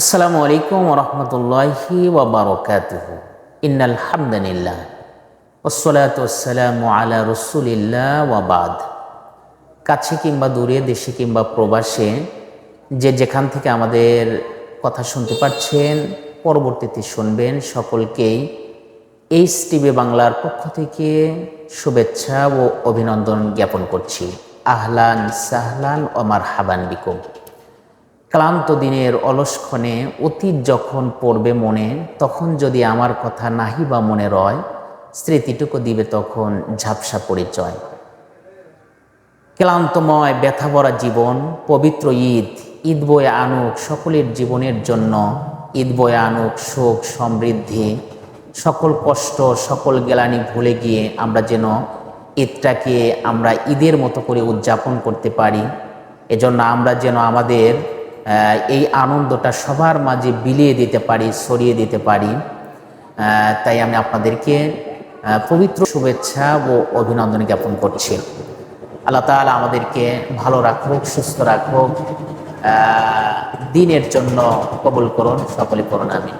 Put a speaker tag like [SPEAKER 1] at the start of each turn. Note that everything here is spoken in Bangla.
[SPEAKER 1] আসসালামু আলাইকুম রহমতুল্লাহি ওবরকাতুহ ইন্নাল ওসলাত ওসালামু আলা রসুলিল্লাহ ওয়াবাদ কাছে কিংবা দূরে, দেশে কিংবা প্রবাসে যে যেখান থেকে আমাদের কথা শুনতে পাচ্ছেন, পরবর্তীতে শুনবেন, সকলকেই এইচ টিভি বাংলার পক্ষ থেকে শুভেচ্ছা ও অভিনন্দন জ্ঞাপন করছি। আহলান সাহলান ওমার হাবান বিকুম। ক্লান্ত দিনের অলসক্ষণে অতীত যখন পড়বে মনে, তখন যদি আমার কথা নাহি বা মনে রয়, স্মৃতিটুকু দিবে তখন ঝাপসা পরিচয়। ক্লান্তময় ব্যথা ভরা জীবন, পবিত্র ঈদ ঈদ বয়ে আনুক সকলের জীবনের জন্য, ঈদ বয়ে আনুক সুখ সমৃদ্ধি, সকল কষ্ট, সকল গেলানি ভুলে গিয়ে আমরা যেন ঈদটাকে আমরা ঈদের মতো করে উদযাপন করতে পারি। এজন্য আমরা যেন আমাদের এই আনন্দটা সবার মাঝে বিলিয়ে দিতে পারি, ছড়িয়ে দিতে পারি। তাই আমি আপনাদেরকে পবিত্র শুভেচ্ছা ও অভিনন্দন জ্ঞাপন করছি। আল্লাহ তালা আমাদেরকে ভালো রাখুক, সুস্থ রাখুক দিনের জন্য কবল করুন, সকলে করুন আমি